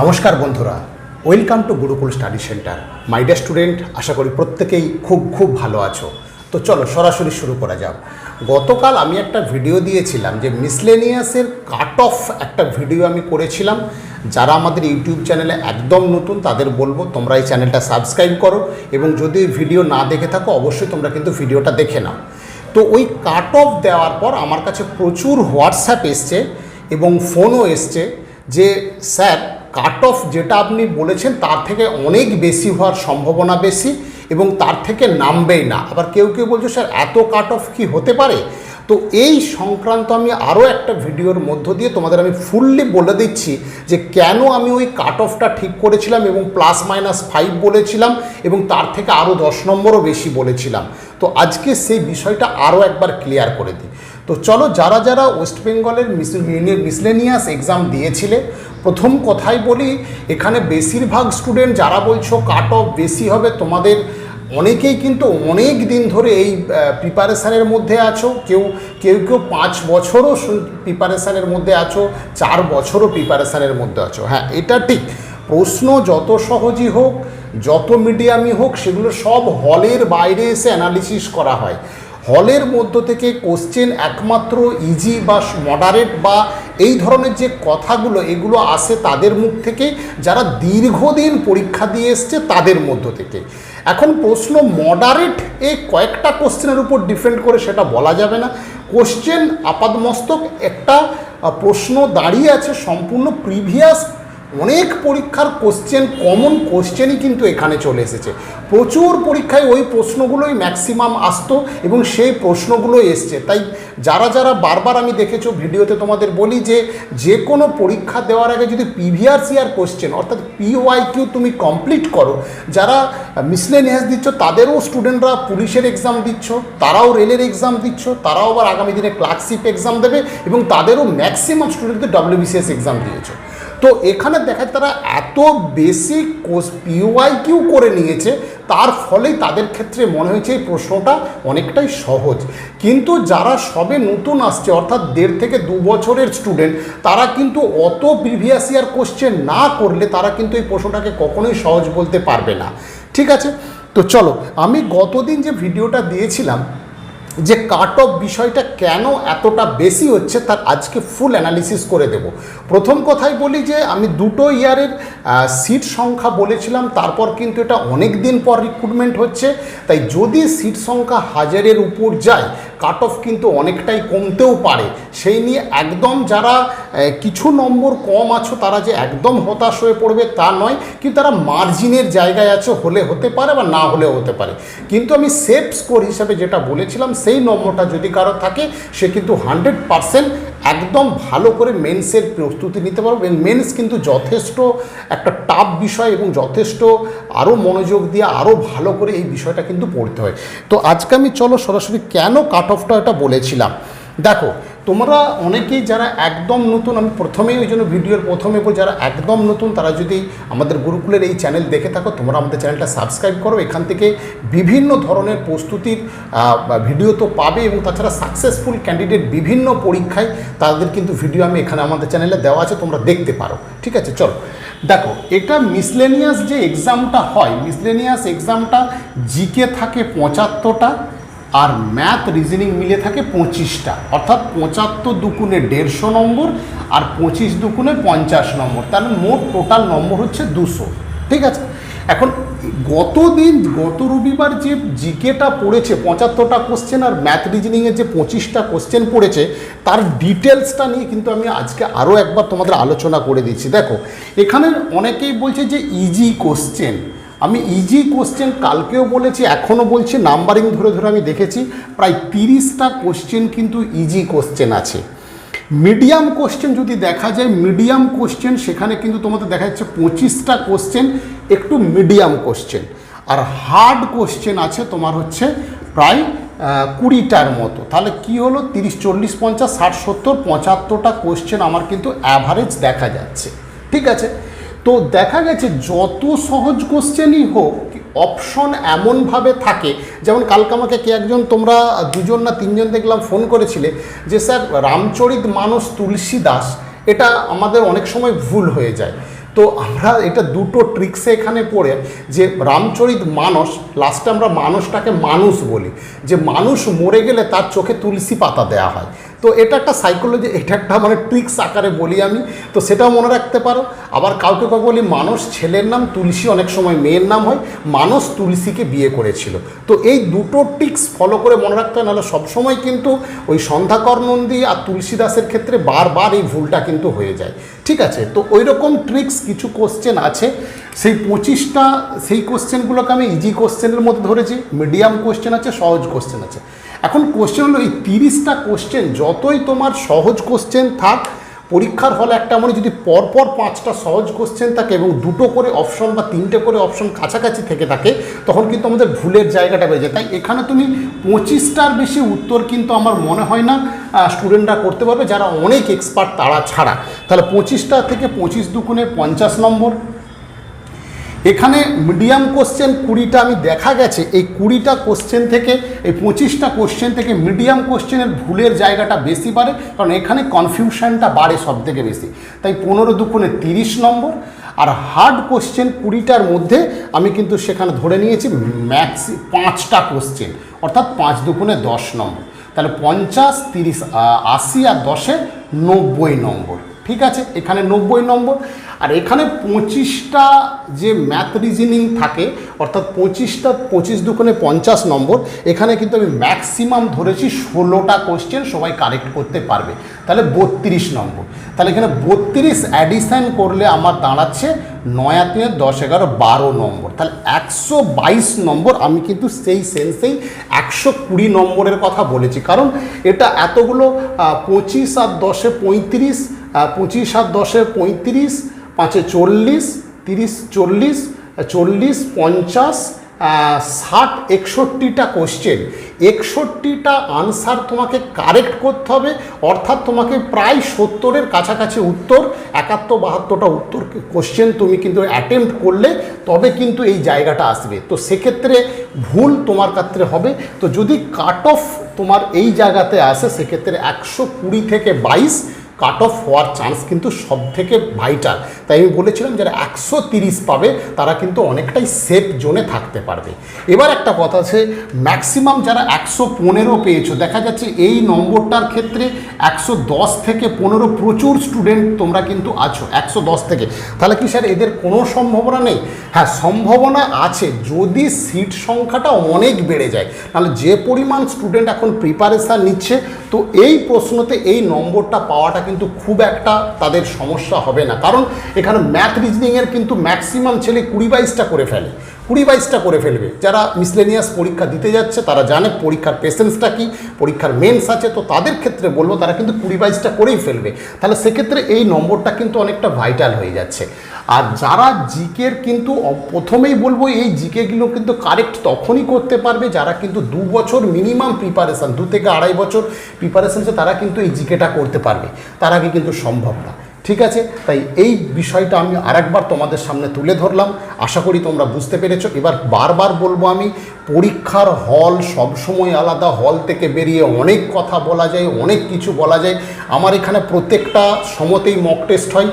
নমস্কার বন্ধুরা, welcome to Gurukul study centre. My dear student আশা করি প্রত্যেকেই খুব খুব ভালো আছো। তো চলো সরাসরি শুরু করা যাক। গতকাল আমি একটা ভিডিও দিয়েছিলাম যে মিসলেনিয়াসের কাট অফ একটা ভিডিও আমি করেছিলাম। যারা আমাদের ইউটিউব চ্যানেলে একদম নতুন, তাদের বলব তোমরা এই চ্যানেলটা সাবস্ক্রাইব করো এবং যদি ভিডিও না দেখে থাকো, অবশ্যই তোমরা কিন্তু ভিডিওটা দেখে নাও। তো ওই কাট অফ দেওয়ার পর আমার কাছে প্রচুর হোয়াটসঅ্যাপ এসছে এবং ফোনও এসছে যে, স্যার কাট অফ যেটা আপনি বলেছেন, তার থেকে অনেক বেশি হওয়ার সম্ভাবনা বেশি এবং তার থেকে নামবেই না। আবার কেউ কেউ বলছে, স্যার, এত কাট অফ কি হতে পারে? তো এই সংক্রান্ত আমি আরও একটা ভিডিওর মধ্য দিয়ে তোমাদের আমি ফুললি বলে দিচ্ছি যে কেন আমি ওই কাট অফটা ঠিক করেছিলাম এবং প্লাস মাইনাস ফাইভ বলেছিলাম এবং তার থেকে আরও দশ নম্বরও বেশি বলেছিলাম। তো আজকে সেই বিষয়টা আরও একবার ক্লিয়ার করে দিই। তো চলো যারা যারা ওয়েস্ট বেঙ্গলের মিসলেনিয়াস এক্সাম দিয়েছিলে, প্রথম কথাই বলি, এখানে বেশিরভাগ স্টুডেন্ট যারা বলছো কাট অফ বেশি হবে, তোমাদের অনেকেই কিন্তু অনেক দিন ধরে এই প্রিপারেশানের মধ্যে আছো, কেউ কেউ কেউ পাঁচ বছরও প্রিপারেশানের মধ্যে আছো, চার বছরও প্রিপারেশানের মধ্যে আছো। হ্যাঁ এটা ঠিক। প্রশ্ন যত সহজই হোক, যত মিডিয়ামই হোক, সেগুলো সব হলের বাইরে এসে অ্যানালিসিস করা হয়। হলের মধ্য থেকে কোশ্চেন একমাত্র ইজি বা মডারেট বা এই ধরনের যে কথাগুলো, এগুলো আসে তাদের মুখ থেকে, যারা দীর্ঘদিন পরীক্ষা দিয়ে এসছে তাদের মধ্য থেকে। এখন প্রশ্ন মডারেট এ কয়েকটা কোশ্চেনের উপর ডিপেন্ড করে সেটা বলা যাবে না। কোশ্চেন আপাদমস্তক একটা প্রশ্ন দাঁড়িয়ে আছে সম্পূর্ণ প্রিভিয়াস অনেক পরীক্ষার কোশ্চেন কমন কোশ্চেনই কিন্তু এখানে চলে এসেছে। প্রচুর পরীক্ষায় ওই প্রশ্নগুলোই ম্যাক্সিমাম আসতো এবং সেই প্রশ্নগুলো এসছে। তাই যারা যারা বারবার আমি দেখেছ, ভিডিওতে তোমাদের বলি যে যে কোনো পরীক্ষা দেওয়ার আগে যদি প্রিভিয়াস ইয়ার কোশ্চেন অর্থাৎ পিওয়াই কিউ তুমি কমপ্লিট করো, যারা মিসলেনিয়াস দিচ্ছ, তাদেরও স্টুডেন্টরা পুলিশের এক্সাম দিচ্ছ, তারাও রেলের এক্সাম দিচ্ছ, তারাও আবার আগামী দিনে ক্লার্কশিপ এক্সাম দেবে এবং তাদেরও ম্যাক্সিমাম স্টুডেন্টদের ডব্লিউবিসিএস এক্সাম দিয়েছ। তো এখানে দেখা তারা এত বেশি কোর্স পিওয়াই কিউ করে নিয়েছে, তার ফলেই তাদের ক্ষেত্রে মনে হয়েছে এই প্রশ্নটা অনেকটাই সহজ। কিন্তু যারা সবে নতুন আসছে, অর্থাৎ দেড় থেকে দু বছরের স্টুডেন্ট তারা কিন্তু অত প্রিভিয়াস ইয়ার কোশ্চেন না করলে তারা কিন্তু এই প্রশ্নটাকে কখনোই সহজ বলতে পারবে না। ঠিক আছে? তো চলো, আমি গতদিন যে ভিডিওটা দিয়েছিলাম যে কাট অফ বিষয়টা কেন এতটা বেশি হচ্ছে তার আজকে ফুল অ্যানালিসিস করে দেব। প্রথম কথাই বলি যে আমি দুটো ইয়ারের সিট সংখ্যা বলেছিলাম, তারপর কিন্তু এটা অনেক দিন পর রিক্রুটমেন্ট হচ্ছে। তাই যদি সিট সংখ্যা হাজারের উপর যায় কাট অফ কিন্তু অনেকটাই কমতেও পারে। সেই নিয়ে একদম যারা কিছু নম্বর কম আছো, তারা যে একদম হতাশ হয়ে পড়বে তা নয়, কিন্তু তারা মার্জিনের জায়গায় আছে, হলে হতে পারে বা না হলেও হতে পারে। কিন্তু আমি সেফ স্কোর হিসাবে যেটা বলেছিলাম, সেই নম্বরটা যদি কারও থাকে, সে কিন্তু হান্ড্রেড পারসেন্ট একদম ভালো করে মেন্সের প্রস্তুতি নিতে পারো। মেন্স কিন্তু যথেষ্ট একটা টাফ বিষয় এবং যথেষ্ট আরও মনোযোগ দিয়ে আরও ভালো করে এই বিষয়টা কিন্তু পড়তে হয়। তো আজকে আমি চলো সরাসরি কেন কাট অফটা এটা বলেছিলাম। দেখো তোমরা অনেকেই যারা একদম নতুন, আমি প্রথমেই ওই জন্য ভিডিওর প্রথমে বল যারা একদম নতুন, তারা যদি আমাদের গুরুকুলের এই চ্যানেল দেখে থাকো, তোমরা আমাদের চ্যানেলটা সাবস্ক্রাইব করো। এখান থেকে বিভিন্ন ধরনের প্রস্তুতির ভিডিও তো পাবে এবং তাছাড়া সাকসেসফুল ক্যান্ডিডেট বিভিন্ন পরীক্ষায় তাদের কিন্তু ভিডিও আমি এখানে আমাদের চ্যানেলে দেওয়া আছে, তোমরা দেখতে পারো। ঠিক আছে? চলো। দেখো, এটা মিসলেনিয়াস যে এক্সামটা হয় মিসলেনিয়াস এক্সামটা জিকে থাকে পঁচাত্তরটা আর ম্যাথ রিজনিং মিলে থাকে পঁচিশটা। অর্থাৎ পঁচাত্তর দুকুনে দেড়শো নম্বর আর পঁচিশ দুকুনে পঞ্চাশ নম্বর। তার মোট টোটাল নম্বর হচ্ছে দুশো। ঠিক আছে? এখন গত দিন গত রবিবার যে জিকেটা পড়েছে, পঁচাত্তরটা কোশ্চেন আর ম্যাথ রিজনিংয়ের যে পঁচিশটা কোশ্চেন পড়েছে, তার ডিটেলসটা নিয়ে কিন্তু আমি আজকে আরও একবার তোমাদের আলোচনা করে দিচ্ছি। দেখো, এখানে অনেকেই বলছে যে ইজি কোশ্চেন আমি ইজি কোশ্চেন কালকেও বলেছি, এখনও বলছি নাম্বারিং ধরে ধরে আমি দেখেছি, প্রায় তিরিশটা কোশ্চেন কিন্তু ইজি কোশ্চেন আছে। মিডিয়াম কোশ্চেন যদি দেখা যায় মিডিয়াম কোশ্চেন সেখানে কিন্তু তোমাদের দেখা যাচ্ছে পঁচিশটা কোশ্চেন একটু মিডিয়াম কোশ্চেন আর হার্ড কোশ্চেন আছে তোমার হচ্ছে প্রায় কুড়িটার মতো। তাহলে কি হলো? তিরিশ, চল্লিশ, পঞ্চাশ, ষাট, সত্তর, পঁচাত্তরটা কোশ্চেন আমার কিন্তু অ্যাভারেজ দেখা যাচ্ছে। ঠিক আছে? তো দেখা গেছে যত সহজ কোশ্চেনই হোক অপশন এমনভাবে থাকে, যেমন কালকে আমাকে কে একজন, তোমরা দুজন না তিনজন দেখলাম ফোন করেছিলে, যে স্যার রামচরিত মানস তুলসী দাস এটা আমাদের অনেক সময় ভুল হয়ে যায়। তো আমরা এটা দুটো ট্রিক্সে এখানে পড়ে যে রামচরিত মানস লাস্টে আমরা মানুষটাকে মানুষ বলি, যে মানুষ মরে গেলে তার চোখে তুলসী পাতা দেওয়া হয়। তো এটা একটা সাইকোলজি এটা একটা মানে ট্রিক্স আকারে বলি আমি। তো সেটাও মনে রাখতে পারো। আবার কাউকে কাউকে বলি মানুষ ছেলের নাম তুলসী। অনেক সময় মেয়ের নাম হয় মানুষ তুলসীকে বিয়ে করেছিল। তো এই দুটো ট্রিক্স ফলো করে মনে রাখতে হয়, নাহলে সবসময় কিন্তু ওই সন্ধ্যাকর নন্দী আর তুলসী দাসের ক্ষেত্রে বারবার এই ভুলটা কিন্তু হয়ে যায়। ঠিক আছে? তো ওই রকম ট্রিক্স কিছু কোশ্চেন আছে। সেই পঁচিশটা, সেই কোশ্চেনগুলোকে আমি ইজি কোশ্চেনের মধ্যে ধরেছি মিডিয়াম কোশ্চেন আছে, সহজ কোশ্চেন আছে। এখন কোশ্চেন হলো, এই তিরিশটা কোশ্চেন যতই তোমার সহজ কোশ্চেন থাক, পরীক্ষার হলে একটা মানে যদি পরপর পাঁচটা সহজ কোশ্চেন থাকে এবং দুটো করে অপশন বা তিনটে করে অপশন কাছাকাছি থেকে থাকে, তখন কিন্তু আমাদের ভুলের জায়গাটা বেড়ে যায়। তাই এখানে তুমি পঁচিশটার বেশি উত্তর কিন্তু আমার মনে হয় না স্টুডেন্টরা করতে পারবে, যারা অনেক এক্সপার্ট তারা ছাড়া। তাহলে পঁচিশটা থেকে পঁচিশ দুগুণে পঞ্চাশ নম্বর। এখানে মিডিয়াম কোশ্চেন কুড়িটা আমি দেখা গেছে। এই কুড়িটা কোশ্চেন থেকে, এই পঁচিশটা কোশ্চেন থেকে মিডিয়াম কোশ্চেনের ভুলের জায়গাটা বেশি বাড়ে, কারণ এখানে কনফিউশনটা বাড়ে সব থেকে বেশি। তাই পনেরো দুগুণে তিরিশ নম্বর, আর হার্ড কোশ্চেন কুড়িটার মধ্যে আমি কিন্তু সেখানে ধরে নিয়েছি ম্যাক্সি পাঁচটা কোশ্চেন অর্থাৎ পাঁচ দুগুণে দশ নম্বর। তাহলে পঞ্চাশ, তিরিশ আশি আর দশে নব্বই নম্বর। ঠিক আছে, এখানে নব্বই নম্বর। আর এখানে পঁচিশটা যে ম্যাথ রিজনিং থাকে, অর্থাৎ পঁচিশটা, পঁচিশ দুখানে পঞ্চাশ নম্বর, এখানে কিন্তু আমি ম্যাক্সিমাম ধরেছি ষোলোটা কোশ্চেন সবাই কারেক্ট করতে পারবে। তাহলে বত্রিশ নম্বর। তাহলে এখানে বত্রিশ অ্যাডিশান করলে আমার দাঁড়াচ্ছে নয়া তিনে দশ এগারো বারো নম্বর। তাহলে একশো বাইশ নম্বর, আমি কিন্তু সেই সেন্সেই একশো কুড়ি নম্বরের কথা বলেছি। কারণ এটা এতগুলো পঁচিশ আর দশে পঁয়ত্রিশ পঁচিশ সাত দশে পঁয়ত্রিশ, পাঁচে চল্লিশ, তিরিশ চল্লিশ চল্লিশ পঞ্চাশ ষাট একষট্টিটা কোশ্চেন একষট্টিটা আনসার তোমাকে কারেক্ট করতে হবে, অর্থাৎ তোমাকে প্রায় সত্তরের কাছাকাছি উত্তর, একাত্তর, বাহাত্তরটা উত্তর কোশ্চেন তুমি কিন্তু অ্যাটেম্প্ট করলে, তবে কিন্তু এই জায়গাটা আসবে। তো সেক্ষেত্রে ভুল তোমার ক্ষেত্রে হবে। তো যদি কাট অফ তোমার এই জায়গাতে আসে, সেক্ষেত্রে একশো কুড়ি থেকে বাইশ কাট অফ হওয়ার চান্স কিন্তু সব থেকে ভাইটাল। তাই আমি বলেছিলাম যারা একশো তিরিশ পাবে, তারা কিন্তু অনেকটাই সেফ জোনে থাকতে পারবে। এবার একটা কথা আছে, ম্যাক্সিমাম যারা একশো পনেরো পেয়েছ, দেখা যাচ্ছে এই নম্বরটার ক্ষেত্রে একশো দশ থেকে পনেরো প্রচুর স্টুডেন্ট তোমরা কিন্তু আছো, একশো দশ থেকে। তাহলে কি স্যার এদের কোনো সম্ভাবনা নেই? হ্যাঁ সম্ভাবনা আছে, যদি সিট সংখ্যাটা অনেক বেড়ে যায়, তাহলে যে পরিমাণ স্টুডেন্ট এখন প্রিপারেশান নিচ্ছে, তো এই প্রশ্নতে এই নম্বরটা পাওয়াটা কিন্তু খুব একটা তাদের সমস্যা হবে না। কারণ এখানে ম্যাথ রিজনিংয়ের কিন্তু ম্যাক্সিমাম ছেলে কুড়ি বাইশটা করে ফেলে। কুড়ি বাইশটা করে ফেলবে। যারা মিসলেনিয়াস পরীক্ষা দিতে যাচ্ছে, তারা জানে পরীক্ষার পেশেন্সটা কি, পরীক্ষার মেন্স আছে, তো তাদের ক্ষেত্রে বলব তারা কিন্তু কুড়ি বাইশটা করেই ফেলবে। তাহলে সেক্ষেত্রে এই নম্বরটা কিন্তু অনেকটা ভাইটাল হয়ে যাচ্ছে। আর যারা জিকের কিন্তু প্রথমেই বলব এই জিকেগুলো কিন্তু কারেক্ট তখনই করতে পারবে যারা কিন্তু দু বছর মিনিমাম প্রিপারেশান দু থেকে আড়াই বছর প্রিপারেশান তারা কিন্তু এই জিকেটা করতে পারবে। তার আগে কিন্তু সম্ভব না। ঠিক আছে? তাই এই বিষয়টা আমি আরেকবার তোমাদের সামনে তুলে ধরলাম। আশা করি তোমরা বুঝতে পেরেছ। এবার বারবার বলব আমি, পরীক্ষার হল সবসময় আলাদা, হল থেকে বেরিয়ে অনেক কথা বলা যায়, অনেক কিছু বলা যায়। আমার এখানে প্রত্যেকটা সমতেই মক টেস্ট হয়।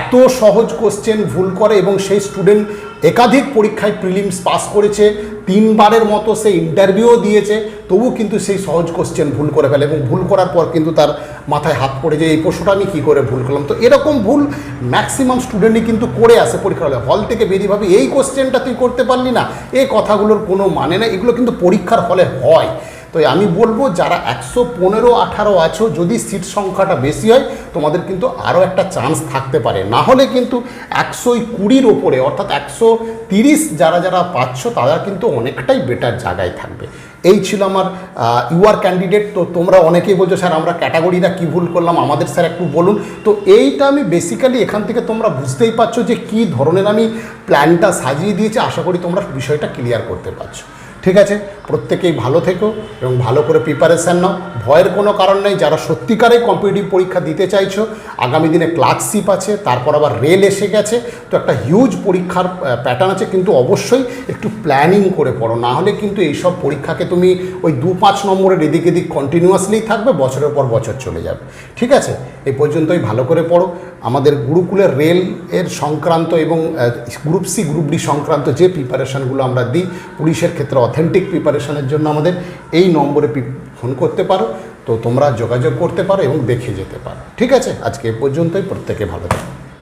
এত সহজ কোশ্চেন ভুল করে এবং সেই স্টুডেন্ট একাধিক পরীক্ষায় প্রিলিমস পাস করেছে, তিনবারের মতো সে ইন্টারভিউও দিয়েছে তবু কিন্তু সেই সহজ কোশ্চেন ভুল করে ফেলে এবং ভুল করার পর কিন্তু তার মাথায় হাত পড়ে যে এই প্রশ্নটা আমি কী করে ভুল করলাম? তো এরকম ভুল ম্যাক্সিমাম স্টুডেন্টই কিন্তু করে আসে পরীক্ষা হলে হল থেকে বেরিয়ে ভাবে, এই কোশ্চেনটা তুই করতে পারলি না। এই কথাগুলোর কোনো মানে না এগুলো কিন্তু পরীক্ষার হলে হয়। তো আমি বলব, যারা একশো পনেরো, আঠারো আছো, যদি সিট সংখ্যাটা বেশি হয়, তোমাদের কিন্তু আরও একটা চান্স থাকতে পারে। না হলে কিন্তু একশো কুড়ির ওপরে, অর্থাৎ একশো তিরিশ যারা যারা পাচ্ছ, তারা কিন্তু অনেকটাই বেটার জায়গায় থাকবে। এই ছিল আমার ইউআর ক্যান্ডিডেট তো তোমরা অনেকেই বলছো, স্যার, আমরা ক্যাটাগরিটা কী ভুল করলাম? আমাদের স্যার একটু বলুন। তো এইটা আমি বেসিক্যালি এখান থেকে তোমরা বুঝতেই পারছ যে কি ধরনের আমি প্ল্যানটা সাজিয়ে দিয়েছি। আশা করি তোমরা বিষয়টা ক্লিয়ার করতে পারছ। ঠিক আছে? প্রত্যেকেই ভালো থেকো এবং ভালো করে প্রিপারেশান নাও। ভয়ের কোনো কারণ নেই, যারা সত্যিকারে কম্পিটিটিভ পরীক্ষা দিতে চাইছো, আগামী দিনে ক্লার্কশিপ আছে, তারপর আবার রেল এসে গেছে, তো একটা হিউজ পরীক্ষার প্যাটার্ন আছে, কিন্তু অবশ্যই একটু প্ল্যানিং করে পড়ো। না হলে কিন্তু এইসব পরীক্ষাকে তুমি ওই দু পাঁচ নম্বরের এদিক এদিক কন্টিনিউয়াসলি থাকবে, বছরের পর বছর চলে যাবে। ঠিক আছে? এই পর্যন্তই ভালো করে পড়ো। আমাদের গুরুকুলের রেল এর সংক্রান্ত এবং গ্রুপ সি গ্রুপ ডি সংক্রান্ত যে প্রিপারেশানগুলো আমরা দিই, পুলিশের ক্ষেত্রে অথেন্টিক প্রিপারেশনের জন্য আমাদের এই নম্বরে ফোন করতে পারো। তো তোমরা যোগাযোগ করতে পারো এবং দেখে যেতে পারো। ঠিক আছে? আজকে এ পর্যন্তই। প্রত্যেকে ভালো থাকো।